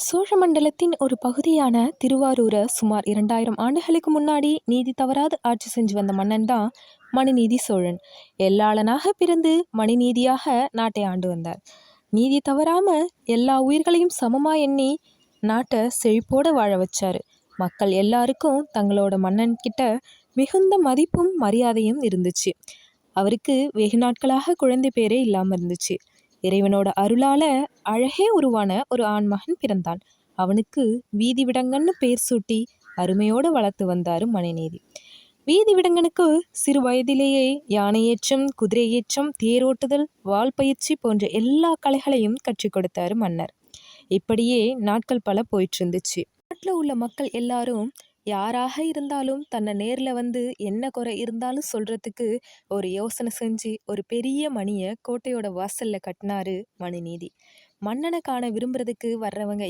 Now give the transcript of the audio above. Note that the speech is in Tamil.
சோழமண்டலத்தின் ஒரு பகுதியான திருவாரூரை சுமார் இரண்டாயிரம் ஆண்டுகளுக்கு முன்னாடி நீதி தவறாது ஆட்சி செஞ்சு வந்த மன்னன் தான் மணிநீதி சோழன். எல்லாளனாக பிறந்து மணிநீதியாக நாட்டை ஆண்டு வந்தார். நீதி தவறாம எல்லா உயிர்களையும் சமமா எண்ணி நாட்டை செழிப்போட வாழ வச்சார். மக்கள் எல்லாருக்கும் தங்களோட மன்னன் கிட்ட மிகுந்த மதிப்பும் மரியாதையும் இருந்துச்சு. அவருக்கு வெகு நாட்களாக குழந்தை பேரே இல்லாமல் இருந்துச்சு. இறைவனோட அருளால அழகே உருவான ஒரு ஆண்மகன் பிறந்தான். அவனுக்கு வீதி விடங்கன்னு பேர் சூட்டி அருமையோடு வளர்த்து வந்தாரு மணிநேதி. வீதி விடங்கனுக்கு சிறு வயதிலேயே யானையேற்றம் குதிரையேற்றம் தேரோட்டுதல் வால் பயிற்சி போன்ற எல்லா கலைகளையும் கற்றுக் கொடுத்தாரு மன்னர். இப்படியே நாட்கள் பல போயிட்டு இருந்துச்சு நாட்டில் உள்ள மக்கள் எல்லாரும் யாராக இருந்தாலும் தன்னை நேரில் வந்து என்ன குறை இருந்தாலும் சொல்கிறதுக்கு ஒரு யோசனை செஞ்சு ஒரு பெரிய மணியை கோட்டையோட வாசலில் கட்டினாரு மணிநீதி. மன்னனை காண விரும்புறதுக்கு வர்றவங்க